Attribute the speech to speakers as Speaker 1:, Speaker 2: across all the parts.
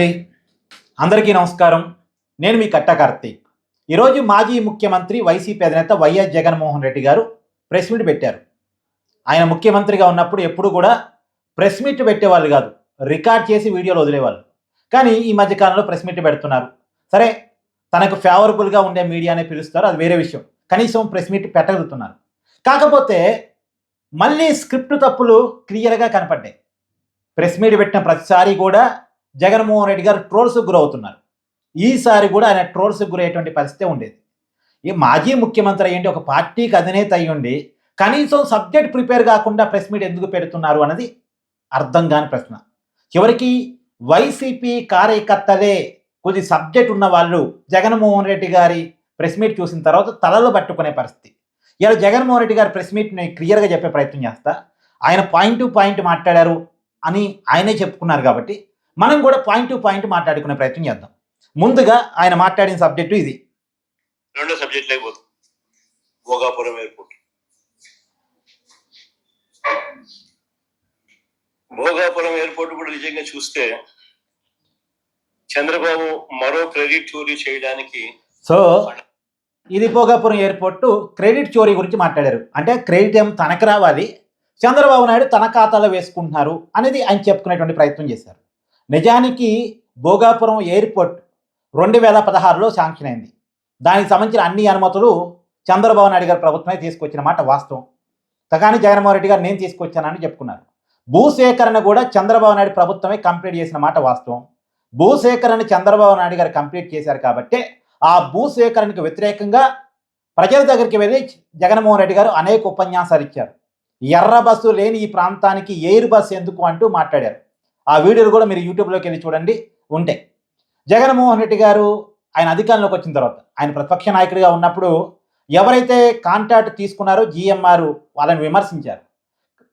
Speaker 1: మరి అందరికీ నమస్కారం. నేను మీ కట్ట కార్తీక్. ఈరోజు మాజీ ముఖ్యమంత్రి వైసీపీ అధినేత వైఎస్ జగన్మోహన్ రెడ్డి గారు ప్రెస్ మీట్ పెట్టారు. ఆయన ముఖ్యమంత్రిగా ఉన్నప్పుడు ఎప్పుడు కూడా ప్రెస్ మీట్ పెట్టేవాళ్ళు కాదు రికార్డ్ చేసి వీడియోలు వదిలేవాళ్ళు. కానీ ఈ మధ్య కాలంలో ప్రెస్ మీట్ పెడుతున్నారు. సరే తనకు ఫేవరబుల్గా ఉండే మీడియానే పిలుస్తారు అది వేరే విషయం. కనీసం ప్రెస్ మీట్ పెట్టగలుగుతున్నారు. కాకపోతే మళ్ళీ స్క్రిప్ట్ తప్పులు క్లియర్గా కనపడ్డాయి. ప్రెస్ మీట్ పెట్టిన ప్రతిసారి కూడా జగన్మోహన్ రెడ్డి గారు ట్రోల్స్కు గురవుతున్నారు. ఈసారి కూడా ఆయన ట్రోల్స్కు గురయ్యేటువంటి పరిస్థితి ఉండేది. ఈ మాజీ ముఖ్యమంత్రి అయ్యండి ఒక పార్టీకి అధినేత అయ్యుండి కనీసం సబ్జెక్ట్ ప్రిపేర్ కాకుండా ప్రెస్ మీట్ ఎందుకు పెడుతున్నారు అన్నది అర్థం కాని ప్రశ్న. చివరికి వైసీపీ కార్యకర్తలే కొద్ది సబ్జెక్ట్ ఉన్న వాళ్ళు జగన్మోహన్ రెడ్డి గారి ప్రెస్ మీట్ చూసిన తర్వాత తలలు పట్టుకునే పరిస్థితి. ఇలా జగన్మోహన్ రెడ్డి గారి ప్రెస్ మీట్ని క్లియర్గా చెప్పే ప్రయత్నం చేస్తా. ఆయన పాయింట్ టు పాయింట్ మాట్లాడారు అని ఆయనే చెప్పుకున్నారు కాబట్టి మనం కూడా పాయింట్ టు పాయింట్ మాట్లాడుకునే ప్రయత్నం చేద్దాం. ముందుగా ఆయన మాట్లాడిన సబ్జెక్టు ఇది.
Speaker 2: రెండో సబ్జెక్ట్ లేకపోతుంది భోగాపురం ఎయిర్పోర్ట్. భోగాపురం ఎయిర్పోర్ట్ కూడా నిజంగా చూస్తే చంద్రబాబు మరో క్రెడిట్ చోరీ చేయడానికి
Speaker 1: సో ఇది భోగాపురం ఎయిర్పోర్టు క్రెడిట్ చోరీ గురించి మాట్లాడారు. అంటే క్రెడిట్ ఏం తనకు రావాలి చంద్రబాబు నాయుడు తన ఖాతాలో వేసుకుంటున్నారు అనేది ఆయన చెప్పుకునేటువంటి ప్రయత్నం చేశారు. నిజానికి భోగాపురం ఎయిర్పోర్ట్ రెండు వేల పదహారులో శాంక్షన్ అయింది. దానికి సంబంధించిన అన్ని అనుమతులు చంద్రబాబు నాయుడు గారి ప్రభుత్వమే తీసుకొచ్చిన మాట వాస్తవం. కానీ జగన్మోహన్ రెడ్డి గారు నేను తీసుకొచ్చానని చెప్పుకున్నారు. భూసేకరణ కూడా చంద్రబాబు నాయుడు ప్రభుత్వమే కంప్లీట్ చేసిన మాట వాస్తవం. భూసేకరణ చంద్రబాబు నాయుడు గారు కంప్లీట్ చేశారు కాబట్టి ఆ భూసేకరణకు వ్యతిరేకంగా ప్రజల దగ్గరికి వెళ్ళి జగన్మోహన్ రెడ్డి గారు అనేక ఉపన్యాసాలు ఇచ్చారు. ఎర్ర బస్సు లేని ఈ ప్రాంతానికి ఎయిర్ బస్సు ఎందుకు అంటూ మాట్లాడారు. ఆ వీడియోలు కూడా మీరు యూట్యూబ్లోకి వెళ్ళి చూడండి ఉంటే. జగన్మోహన్ రెడ్డి గారు ఆయన అధికారంలోకి వచ్చిన తర్వాత ఆయన ప్రతిపక్ష నాయకుడిగా ఉన్నప్పుడు ఎవరైతే కాంట్రాక్ట్ తీసుకున్నారో జిఎంఆర్ వాళ్ళని విమర్శించారు.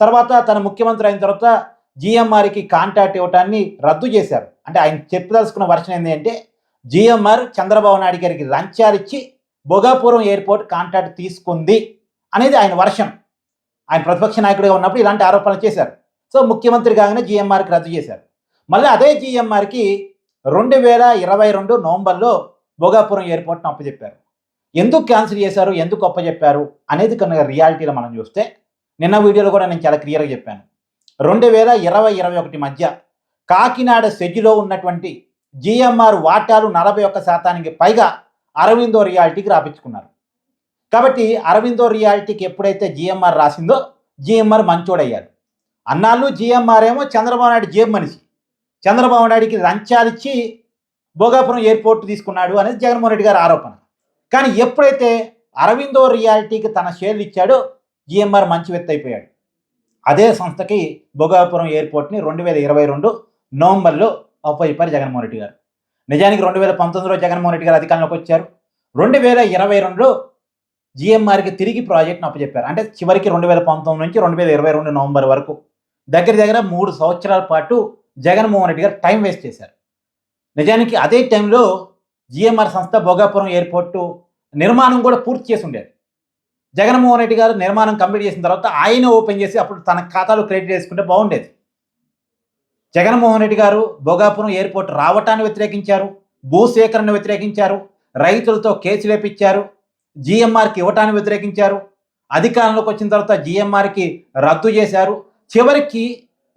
Speaker 1: తర్వాత తన ముఖ్యమంత్రి అయిన తర్వాత జిఎంఆర్కి కాంట్రాక్ట్ ఇవ్వటాన్ని రద్దు చేశారు. అంటే ఆయన చెప్పదలుచుకున్న వర్షన్ ఏంటి అంటే జిఎంఆర్ చంద్రబాబు నాయుడు గారికి లంచాలు ఇచ్చి భోగాపురం ఎయిర్పోర్ట్ కాంట్రాక్ట్ తీసుకుంది అనేది ఆయన వర్షన్. ఆయన ప్రతిపక్ష నాయకుడిగా ఉన్నప్పుడు ఇలాంటి ఆరోపణలు చేశారు. సో ముఖ్యమంత్రి కాగానే జిఎంఆర్కి రద్దు చేశారు. మళ్ళీ అదే జిఎంఆర్కి రెండు వేల ఇరవై రెండు నవంబర్లో భోగాపురం ఎయిర్పోర్ట్ను అప్పచెప్పారు. ఎందుకు క్యాన్సిల్ చేశారు? ఎందుకు అప్పచెప్పారు? అనేది కనుక రియాలిటీలో మనం చూస్తే నిన్న వీడియోలో కూడా నేను చాలా క్లియర్గా చెప్పాను. రెండు వేల ఇరవై ఇరవై ఒకటి మధ్య కాకినాడ సెజ్లో ఉన్నటువంటి జిఎంఆర్ వాటాలు నలభై ఒక్క శాతానికి పైగా అరవిందో రియాలిటీకి రాపించుకున్నారు. కాబట్టి అరవిందో రియాలిటీకి ఎప్పుడైతే జిఎంఆర్ రాసిందో జిఎంఆర్ మంచోడయ్యాడు. అన్నాళ్ళు జిఎంఆర్ ఏమో చంద్రబాబు నాయుడు జేబు మనిషి. చంద్రబాబు నాయుడికి లంచాలిచ్చి భోగాపురం ఎయిర్పోర్ట్ తీసుకున్నాడు అనేది జగన్మోహన్ రెడ్డి గారి ఆరోపణ. కానీ ఎప్పుడైతే అరవిందో రియాలిటీకి తన షేర్లు ఇచ్చాడో జిఎంఆర్ మంచి వ్యక్తి అయిపోయాడు. అదే సంస్థకి భోగాపురం ఎయిర్పోర్ట్ని రెండు వేల ఇరవై రెండు నవంబర్లో అప్పయిపారు జగన్మోహన్ రెడ్డి గారు. నిజానికి రెండు వేల పంతొమ్మిదిలో జగన్మోహన్ రెడ్డి గారు అధికారంలోకి వచ్చారు. రెండు వేల ఇరవై రెండులో జిఎంఆర్కి తిరిగి ప్రాజెక్ట్ను అప్పచెప్పారు. అంటే చివరికి రెండు వేల పంతొమ్మిది నుంచి రెండు వేల ఇరవై రెండు నవంబర్ వరకు దగ్గర దగ్గర మూడు సంవత్సరాల పాటు జగన్మోహన్ రెడ్డి గారు టైం వేస్ట్ చేశారు. నిజానికి అదే టైంలో జిఎంఆర్ సంస్థ భోగాపురం ఎయిర్పోర్టు నిర్మాణం కూడా పూర్తి చేసి ఉండేది. జగన్మోహన్ రెడ్డి గారు నిర్మాణం కంప్లీట్ చేసిన తర్వాత ఆయన ఓపెన్ చేసి అప్పుడు తన ఖాతాలో క్రెడిట్ చేసుకుంటే బాగుండేది. జగన్మోహన్ రెడ్డి గారు భోగాపురం ఎయిర్పోర్ట్ రావటాన్ని వ్యతిరేకించారు భూసేకరణను వ్యతిరేకించారు రైతులతో కేసు వేపించారు జిఎంఆర్కి ఇవ్వటాన్ని వ్యతిరేకించారు అధికారంలోకి వచ్చిన తర్వాత జిఎంఆర్కి రద్దు చేశారు చివరికి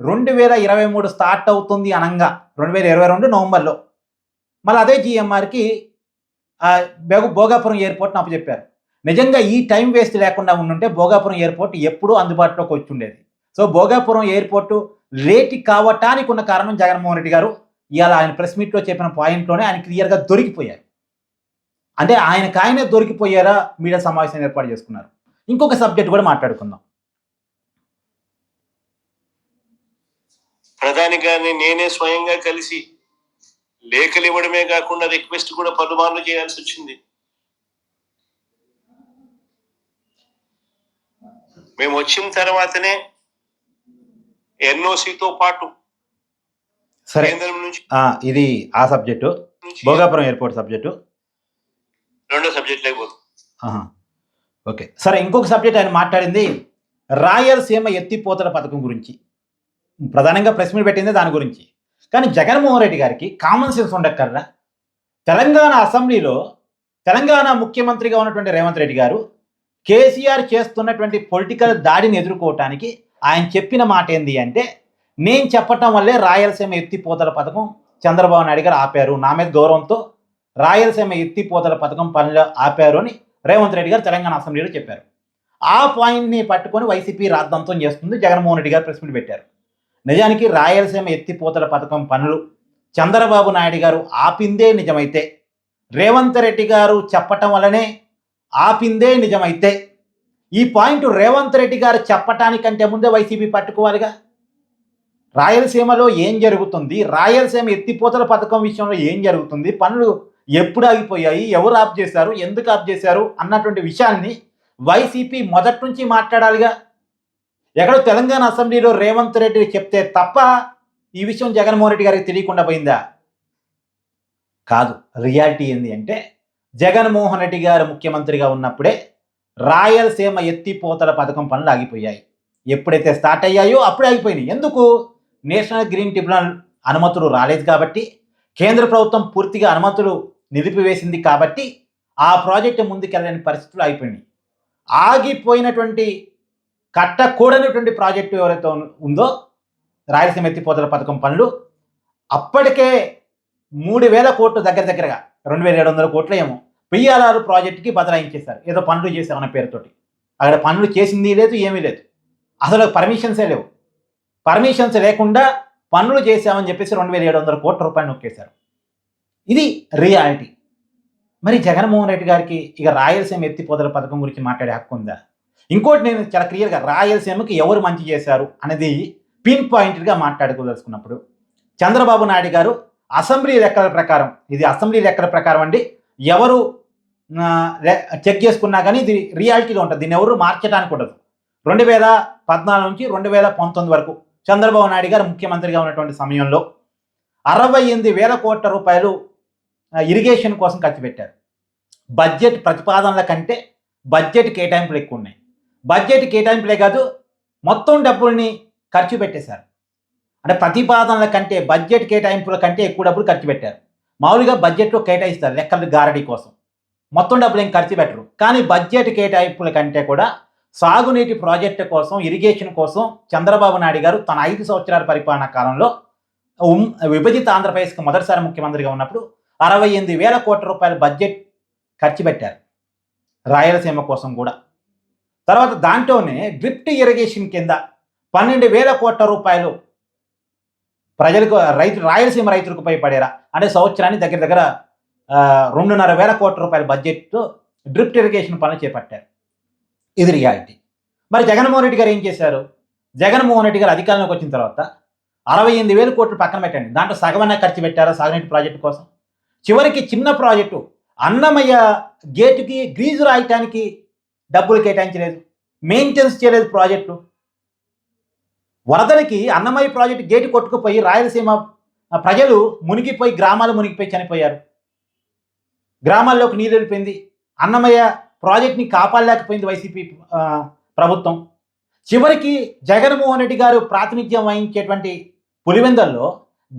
Speaker 1: రెండు వేల ఇరవై మూడు స్టార్ట్ అవుతుంది అనంగా. రెండు వేల ఇరవై రెండు నవంబర్లో. మళ్ళీ అదే జిఎంఆర్కి భోగాపురం ఎయిర్పోర్ట్ని అప్పచెప్పారు. నిజంగా ఈ టైం వేస్ట్ లేకుండా ఉండుంటే భోగాపురం ఎయిర్పోర్ట్ ఎప్పుడూ అందుబాటులోకి వచ్చి ఉండేది సో భోగాపురం ఎయిర్పోర్టు లేట్ కావటానికి ఉన్న కారణం జగన్మోహన్ రెడ్డి గారు. ఇవాళ ఆయన ప్రెస్ మీట్లో చెప్పిన పాయింట్లోనే ఆయన క్లియర్గా దొరికిపోయారు. అంటే ఆయనకు ఆయనే దొరికిపోయారా? మీడియా సమావేశం ఏర్పాటు చేసుకున్నారు. ఇంకొక సబ్జెక్ట్ కూడా మాట్లాడుకుందాం.
Speaker 2: ప్రధాని గారిని నేనే స్వయంగా కలిసి లేఖలు ఇవ్వడమే కాకుండా రిక్వెస్ట్ కూడా పలుమార్లు చేయాల్సి వచ్చింది. మేము వచ్చిన తర్వాతనే ఎన్ఓసితో పాటు
Speaker 1: సరే
Speaker 2: కేంద్రం నుంచి
Speaker 1: ఇది ఆ సబ్జెక్టు భోగాపురం ఎయిర్పోర్ట్ సబ్జెక్టు.
Speaker 2: రెండో సబ్జెక్ట్ లేకపోతుంది
Speaker 1: ఆహా. ఓకే. సరే ఇంకొక సబ్జెక్ట్ ఆయన మాట్లాడింది రాయలసీమ ఎత్తిపోతల పథకం గురించి. ప్రధానంగా ప్రెస్ మీట్ పెట్టింది దాని గురించి. కానీ జగన్మోహన్ రెడ్డి గారికి కామన్ సెన్స్ ఉండక్కర్రా తెలంగాణ అసెంబ్లీలో తెలంగాణ ముఖ్యమంత్రిగా ఉన్నటువంటి రేవంత్ రెడ్డి గారు కేసీఆర్ చేస్తున్నటువంటి పొలిటికల్ దాడిని ఎదుర్కోవటానికి ఆయన చెప్పిన మాట ఏంది అంటే నేను చెప్పటం వల్లే రాయలసీమ ఎత్తిపోతల పథకం చంద్రబాబు నాయుడు గారు ఆపారు. నా మీద గౌరవంతో రాయలసీమ ఎత్తిపోతల పథకం పనిలో ఆపారు అని రేవంత్ రెడ్డి గారు తెలంగాణ అసెంబ్లీలో చెప్పారు. ఆ పాయింట్ని పట్టుకొని వైసీపీ రాద్ధాంతం చేస్తుంది జగన్మోహన్ రెడ్డి గారు ప్రెస్ మీట్ పెట్టారు. నిజానికి రాయలసీమ ఎత్తిపోతల పథకం పనులు చంద్రబాబు నాయుడు గారు ఆపిందే నిజమైతే రేవంత్ రెడ్డి గారు చెప్పటం వలనే ఆపిందే నిజమైతే ఈ పాయింట్ రేవంత్ రెడ్డి గారు చెప్పటానికంటే ముందే వైసీపీ పట్టుకోవాలిగా? రాయలసీమలో ఏం జరుగుతుంది? రాయలసీమ ఎత్తిపోతల పథకం విషయంలో ఏం జరుగుతుంది? పనులు ఎప్పుడు ఆగిపోయాయి? ఎవరు ఆప్ చేశారు? ఎందుకు ఆప్ చేశారు? అన్నటువంటి విషయాన్ని వైసీపీ మొదటి నుంచి మాట్లాడాలిగా? ఎక్కడో తెలంగాణ అసెంబ్లీలో రేవంత్ రెడ్డి చెప్తే తప్ప ఈ విషయం జగన్మోహన్ రెడ్డి గారికి తెలియకుండా పోయిందా? కాదు. రియాలిటీ ఏంది అంటే జగన్మోహన్ రెడ్డి గారు ముఖ్యమంత్రిగా ఉన్నప్పుడే రాయలసీమ ఎత్తిపోతల పథకం పనులు ఆగిపోయాయి. ఎప్పుడైతే స్టార్ట్ అయ్యాయో అప్పుడే ఆగిపోయినాయి. ఎందుకు? నేషనల్ గ్రీన్ ట్రిబ్యునల్ అనుమతులు రాలేదు కాబట్టి కేంద్ర ప్రభుత్వం పూర్తిగా అనుమతులు నిలిపివేసింది కాబట్టి ఆ ప్రాజెక్టు ముందుకెళ్ళని పరిస్థితులు అయిపోయినాయి ఆగిపోయినటువంటి కట్టకూడనటువంటి ప్రాజెక్టు ఎవరైతే ఉందో రాయలసీమ ఎత్తిపోతల పథకం పనులు అప్పటికే మూడు వేల కోట్లు దగ్గర దగ్గరగా రెండు వేల ఏడు వందల కోట్లు ఏమో పిఆర్ఆర్ ప్రాజెక్టుకి బదలాయించేశారు. ఏదో పనులు చేశామన్న పేరుతోటి. అక్కడ పనులు చేసింది లేదు ఏమీ లేదు. అసలు పర్మిషన్సే లేవు. పర్మిషన్స్ లేకుండా పనులు చేశామని చెప్పేసి రెండు వేల ఏడు వందల కోట్ల రూపాయలు నొక్కేశారు. ఇది రియాలిటీ. మరి జగన్మోహన్ రెడ్డి గారికి ఇక రాయలసీమ ఎత్తిపోతల పథకం గురించి మాట్లాడే హక్కు ఉందా? ఇంకోటి నేను చాలా క్లియర్గా రాయలసీమకి ఎవరు మంచి చేశారు అనేది పిన్ పాయింటెడ్గా మాట్లాడుకోదలుచుకున్నప్పుడు చంద్రబాబు నాయుడు గారు అసెంబ్లీ లెక్కల ప్రకారం ఇది అసెంబ్లీ లెక్కల ప్రకారం అండి ఎవరు చెక్ చేసుకున్నా కానీ ఇది రియాలిటీగా ఉంటుంది. దీన్ని ఎవరు మార్చడానికి ఉండదు. రెండు వేల పద్నాలుగు నుంచి రెండు వేల పంతొమ్మిది వరకు చంద్రబాబు నాయుడు గారు ముఖ్యమంత్రిగా ఉన్నటువంటి సమయంలో అరవై ఎనిమిది వేల కోట్ల రూపాయలు ఇరిగేషన్ కోసం ఖర్చు పెట్టారు. బడ్జెట్ ప్రతిపాదనల కంటే బడ్జెట్ కేటాయింపులు ఎక్కువ ఉన్నాయి. బడ్జెట్ కేటాయింపులే కాదు మొత్తం డబ్బుల్ని ఖర్చు పెట్టేశారు. అంటే ప్రతిపాదనల కంటే బడ్జెట్ కేటాయింపుల కంటే ఎక్కువ డబ్బులు ఖర్చు పెట్టారు. మామూలుగా బడ్జెట్లో కేటాయిస్తారు లెక్కలు గారడీ కోసం. మొత్తం డబ్బులు ఏం ఖర్చు పెట్టరు. కానీ బడ్జెట్ కేటాయింపుల కంటే కూడా సాగునీటి ప్రాజెక్టు కోసం ఇరిగేషన్ కోసం చంద్రబాబు నాయుడు గారు తన ఐదు సంవత్సరాల పరిపాలనా కాలంలో విభజిత ఆంధ్రప్రదేశ్కి మొదటిసారి ముఖ్యమంత్రిగా ఉన్నప్పుడు అరవై ఎనిమిది వేల కోట్ల రూపాయల బడ్జెట్ ఖర్చు పెట్టారు. రాయలసీమ కోసం కూడా. తర్వాత దాంట్లోనే డ్రిప్ట్ ఇరిగేషన్ కింద పన్నెండు వేల కోట్ల రూపాయలు ప్రజలకు రైతు రాయలసీమ రైతులకు పైపడేరా. అంటే సంవత్సరానికి దగ్గర దగ్గర రెండున్నర వేల కోట్ల రూపాయల బడ్జెట్తో డ్రిప్ట్ ఇరిగేషన్ పనులు చేపట్టారు. ఇది రియాలిటీ. మరి జగన్మోహన్ రెడ్డి గారు ఏం చేశారు? జగన్మోహన్ రెడ్డి గారు అధికారంలోకి వచ్చిన తర్వాత అరవై ఎనిమిది వేల కోట్లు పక్కన పెట్టండి. దాంట్లో సగమన్నా ఖర్చు పెట్టారా సాగునీటి ప్రాజెక్టు కోసం? చివరికి చిన్న ప్రాజెక్టు అన్నమయ్య గేటుకి గ్రీజు రాయటానికి డబ్బులు కేటాయించలేదు మెయింటెనెన్స్ చేయలేదు ప్రాజెక్టు. వరదలకి అన్నమయ్య ప్రాజెక్టు గేటు కొట్టుకుపోయి రాయలసీమ ప్రజలు మునిగిపోయి గ్రామాలు మునిగిపోయి చనిపోయారు. గ్రామాల్లోకి నీరు వెళ్ళిపోయింది. అన్నమయ్య ప్రాజెక్ట్ని కాపాడలేకపోయింది వైసీపీ ప్రభుత్వం. చివరికి జగన్మోహన్ రెడ్డి గారు ప్రాతినిధ్యం వహించేటువంటి పులివెందల్లో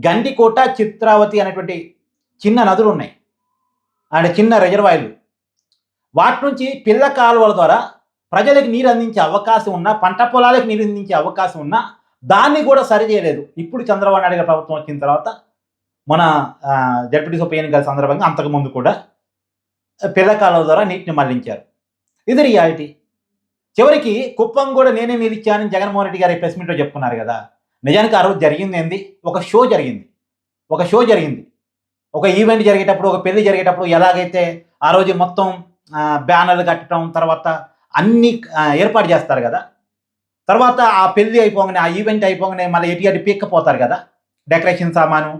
Speaker 1: గండికోట చిత్రావతి అనేటువంటి చిన్న నదులు ఉన్నాయి. అండ్ చిన్న రిజర్వాయర్లు వాటి నుంచి పిల్ల కాలువల ద్వారా ప్రజలకు నీరు అందించే అవకాశం ఉన్నా పంట పొలాలకు నీరు అందించే అవకాశం ఉన్నా దాన్ని కూడా సరి చేయలేదు. ఇప్పుడు చంద్రబాబు నాయుడు గారి ప్రభుత్వం వచ్చిన తర్వాత మన జడ్పీటీసీ ఉప ఎన్నికల సందర్భంగా అంతకుముందు కూడా పిల్ల కాలువ ద్వారా నీటిని మళ్ళించారు. ఇది రియాలిటీ. చివరికి కుప్పం కూడా నేనే నిలిచానని జగన్మోహన్ రెడ్డి గారి ప్రెస్ మీట్లో చెప్పుకున్నారు కదా. నిజానికి ఆ రోజు జరిగింది ఏంది? ఒక షో జరిగింది. ఒక షో జరిగింది. ఒక ఈవెంట్ జరిగేటప్పుడు ఒక పెళ్ళి జరిగేటప్పుడు ఎలాగైతే ఆ రోజు మొత్తం బ్యానర్లు కట్టడం తర్వాత అన్ని ఏర్పాటు చేస్తారు కదా. తర్వాత ఆ పెళ్ళి అయిపోగానే ఆ ఈవెంట్ అయిపోగానే మళ్ళీ ఎటు అటు పీక్కపోతారు కదా. డెకరేషన్ సామాను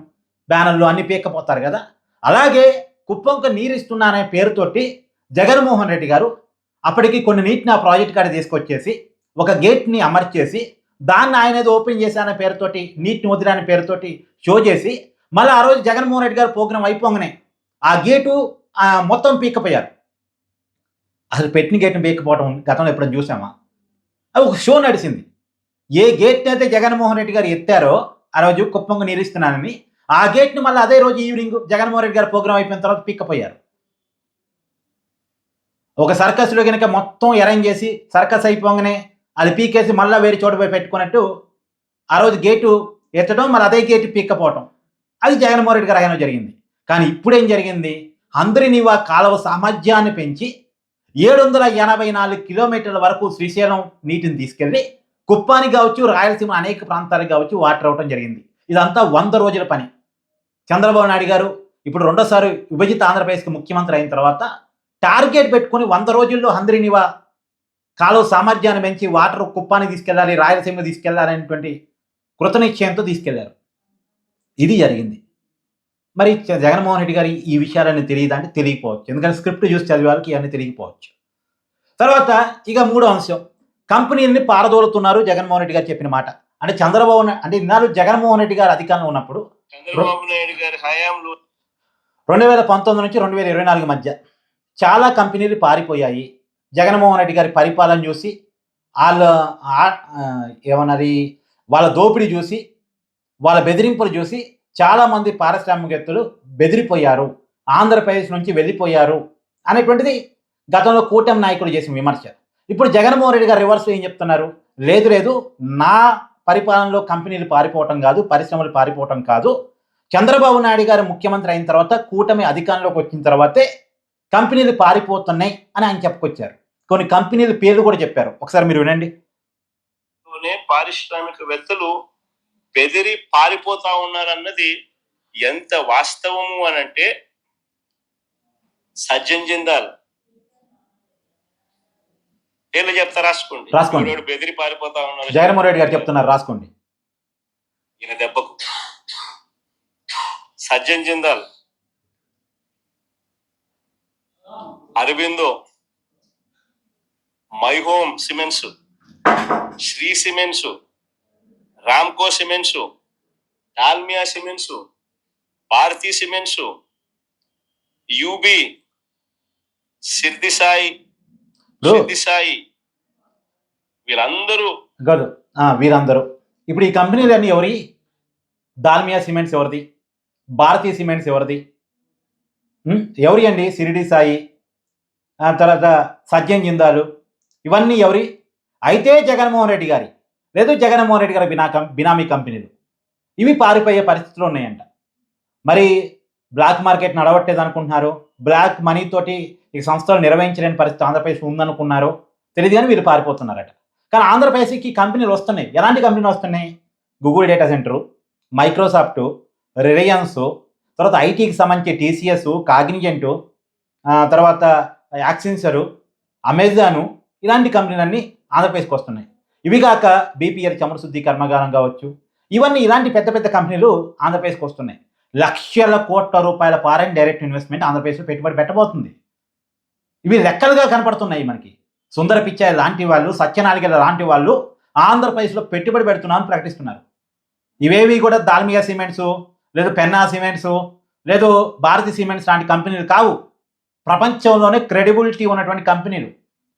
Speaker 1: బ్యానర్లు అన్ని పీక్కపోతారు కదా. అలాగే కుప్పంకు నీరు ఇస్తున్నాననే పేరుతోటి జగన్మోహన్ రెడ్డి గారు అప్పటికి కొన్ని నీటిని ఆ ప్రాజెక్ట్ కాడ తీసుకొచ్చేసి ఒక గేట్ని అమర్చేసి దాన్ని ఆయన ఏదో ఓపెన్ చేశానే పేరుతోటి నీటిని వదిలేని పేరుతోటి షో చేసి మళ్ళీ ఆ రోజు జగన్మోహన్ రెడ్డి గారు ప్రోగ్రాం అయిపోగానే ఆ గేటు మొత్తం పీక్కపోయారు. అసలు పెట్టిన గేట్ని వేయకపోవడం గతంలో ఎప్పుడైనా చూసామా? అది ఒక షో నడిచింది ఏ గేట్ని అయితే జగన్మోహన్ రెడ్డి గారు ఎత్తారో ఆ రోజు కుప్పంగా నిలుస్తున్నానని ఆ గేట్ని మళ్ళీ అదే రోజు ఈవినింగ్ జగన్మోహన్ రెడ్డి గారు ప్రోగ్రామ్ అయిపోయిన తర్వాత పిక్కపోయారు. ఒక సర్కస్లో కనుక మొత్తం అరేంజ్ చేసి సర్కస్ అయిపోగానే అది పీకేసి మళ్ళీ వేరే చోట పోయి పెట్టుకున్నట్టు ఆ రోజు గేటు ఎత్తడం మళ్ళీ అదే గేటు పీక్కపోవటం. అది జగన్మోహన్ రెడ్డి గారు ఆయన జరిగింది. కానీ ఇప్పుడేం జరిగింది? అందరినివా కాలువ సామర్థ్యాన్ని పెంచి ఏడు వందల ఎనభై నాలుగు కిలోమీటర్ల వరకు శ్రీశైలం నీటిని తీసుకెళ్ళి కుప్పానికి కావచ్చు రాయలసీమ అనేక ప్రాంతాలకు కావచ్చు వాటర్ అవ్వటం జరిగింది. ఇదంతా వంద రోజుల పని. చంద్రబాబు నాయుడు గారు ఇప్పుడు రెండోసారి విభజిత ఆంధ్రప్రదేశ్కి ముఖ్యమంత్రి అయిన తర్వాత టార్గెట్ పెట్టుకుని వంద రోజుల్లో హంద్రినివా కాలువ సామర్థ్యాన్ని పెంచి వాటర్ కుప్పానికి తీసుకెళ్ళాలి రాయలసీమ తీసుకెళ్ళాలి అనేటువంటి కృతనిశ్చయంతో తీసుకెళ్ళారు. ఇది జరిగింది. మరి జగన్మోహన్ రెడ్డి గారి ఈ విషయాలన్నీ తెలియదు అంటే తెలియకపోవచ్చు. ఎందుకంటే స్క్రిప్ట్ చూసి చదివే వాళ్ళకి ఇవన్నీ తెలియకపోవచ్చు. తర్వాత ఇక మూడో అంశం. కంపెనీలని పారదోలుతున్నారు జగన్మోహన్ రెడ్డి గారు చెప్పిన మాట. అంటే చంద్రబాబు అంటే ఇన్నాళ్ళు జగన్మోహన్ రెడ్డి గారు అధికారంలో ఉన్నప్పుడు రెండు వేల పంతొమ్మిది నుంచి రెండు వేల ఇరవై నాలుగు మధ్య చాలా కంపెనీలు పారిపోయాయి. జగన్మోహన్ రెడ్డి గారి పరిపాలన చూసి వాళ్ళ ఏమన్నది వాళ్ళ దోపిడీ చూసి వాళ్ళ బెదిరింపులు చూసి చాలామంది పారిశ్రామికవేత్తలు బెదిరిపోయారు ఆంధ్రప్రదేశ్ నుంచి వెళ్ళిపోయారు అనేటువంటిది గతంలో కూటమి నాయకులు చేసిన విమర్శ. ఇప్పుడు జగన్మోహన్ రెడ్డి గారు రివర్స్ ఏం చెప్తున్నారు? లేదు లేదు నా పరిపాలనలో కంపెనీలు పారిపోవటం కాదు పరిశ్రమలు పారిపోవటం కాదు. చంద్రబాబు నాయుడు గారు ముఖ్యమంత్రి అయిన తర్వాత కూటమి అధికారంలోకి వచ్చిన తర్వాతే కంపెనీలు పారిపోతున్నాయి అని ఆయన చెప్పుకొచ్చారు. కొన్ని కంపెనీల పేర్లు కూడా చెప్పారు. ఒకసారి మీరు వినండి.
Speaker 2: పారిశ్రామికవేత్తలు బెదిరి పారిపోతా ఉన్నారన్నది ఎంత వాస్తవము అని అంటే సజ్జన్ జిందాల్. పేర్లు చెప్తా రాసుకోండి.
Speaker 1: రాసుకోండి.
Speaker 2: బెదిరి పారిపోతా ఉన్నారు
Speaker 1: జగన్మోహన్ రెడ్డి గారు చెప్తున్నారు రాసుకోండి.
Speaker 2: ఈయన దెబ్బకు. Sajjan Jindal. Aurobindo. My home cements. Shri cements. Ramco cements Dalmia cements Bharathi cements UB Siddhi Sai. Siddhi Sai వీళ్ళందరూ
Speaker 1: కాదు. వీరందరూ ఇప్పుడు ఈ కంపెనీలన్నీ ఎవరి? దాల్మియా సిమెంట్స్ ఎవరిది? భారతీయ సిమెంట్స్ ఎవరిది? ఎవరి అండి? సిరిడి సాయి ఆ తర్వాత సజ్జన్ జిందాలు. ఇవన్నీ ఎవరి? అయితే జగన్మోహన్ రెడ్డి గారి. లేదు జగన్మోహన్ రెడ్డి గారి బినా కం బినామీ కంపెనీలు. ఇవి పారిపోయే పరిస్థితులు ఉన్నాయంట. మరి బ్లాక్ మార్కెట్ నడవట్లేదు అనుకుంటున్నారు బ్లాక్ మనీ తోటి ఈ సంస్థలు నిర్వహించలేని పరిస్థితి ఆంధ్రప్రదేశ్ ఉందనుకున్నారు తెలియదు కానీ వీళ్ళు పారిపోతున్నారట. కానీ ఆంధ్రప్రదేశ్కి కంపెనీలు వస్తున్నాయి. ఎలాంటి కంపెనీలు వస్తున్నాయి? Google data centre Microsoft Reliance తర్వాత ఐటీకి సంబంధించి టీసీఎస్ కాగ్నిజెంటు తర్వాత యాక్సెన్సరు అమెజాను ఇలాంటి కంపెనీలన్నీ ఆంధ్రప్రదేశ్కి వస్తున్నాయి. ఇవి కాక బీపీఎల్ చమురు శుద్ధి కర్మాగారం కావచ్చు. ఇవన్నీ ఇలాంటి పెద్ద పెద్ద కంపెనీలు ఆంధ్రప్రదేశ్కి వస్తున్నాయి. లక్షల కోట్ల రూపాయల ఫారెన్ డైరెక్ట్ ఇన్వెస్ట్మెంట్ ఆంధ్రప్రదేశ్లో పెట్టుబడి పెట్టబోతుంది. ఇవి లెక్కలుగా కనపడుతున్నాయి మనకి. సుందర పిచ్చాయి లాంటి వాళ్ళు సత్యనారాయణ లాంటి వాళ్ళు ఆంధ్రప్రదేశ్లో పెట్టుబడి పెడుతున్నామని ప్రకటిస్తున్నారు. ఇవేవి కూడా దాల్మియా సిమెంట్స్ లేదు పెన్నా సిమెంట్స్ లేదు భారతి సిమెంట్స్ లాంటి కంపెనీలు కావు. ప్రపంచంలోనే క్రెడిబిలిటీ ఉన్నటువంటి కంపెనీలు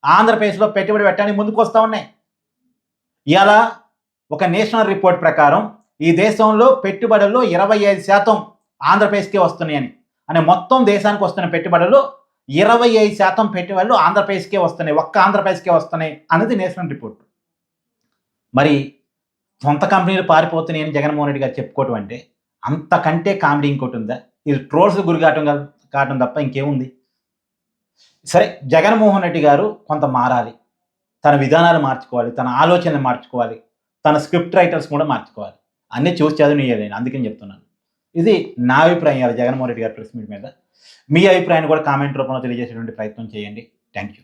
Speaker 1: ఆంధ్రప్రదేశ్లో పెట్టుబడి పెట్టడానికి ముందుకు వస్తూ ఉన్నాయి. ఇలా ఒక నేషనల్ రిపోర్ట్ ప్రకారం ఈ దేశంలో పెట్టుబడుల్లో ఇరవై ఐదు శాతం ఆంధ్రప్రదేశ్కే వస్తున్నాయని. అనే మొత్తం దేశానికి వస్తున్న పెట్టుబడులు ఇరవై ఐదు శాతం పెట్టుబడులు ఆంధ్రప్రదేశ్కే వస్తున్నాయి. ఒక్క ఆంధ్రప్రదేశ్కే వస్తున్నాయి అన్నది నేషనల్ రిపోర్ట్. మరి సొంత కంపెనీలు పారిపోతున్నాయని జగన్మోహన్ రెడ్డి గారు చెప్పుకోవటం అంటే అంతకంటే కామెడీ ఇంకోటి ఉందా? ఇది ట్రోల్స్ గురి కావటం కావటం తప్ప ఇంకేముంది? సరే జగన్మోహన్ రెడ్డి గారు కొంత మారాలి. తన విధానాలు మార్చుకోవాలి తన ఆలోచనలు మార్చుకోవాలి తన స్క్రిప్ట్ రైటర్స్ కూడా మార్చుకోవాలి. అన్నీ చూసి చదివినియలేను అందుకని చెప్తున్నాను. ఇది నా అభిప్రాయం ఇవాళ జగన్మోహన్ రెడ్డి గారి ప్రెస్ మీట్ మీద. మీ అభిప్రాయాన్ని కూడా కామెంట్ రూపంలో తెలియజేసేటువంటి ప్రయత్నం చేయండి. Thank you.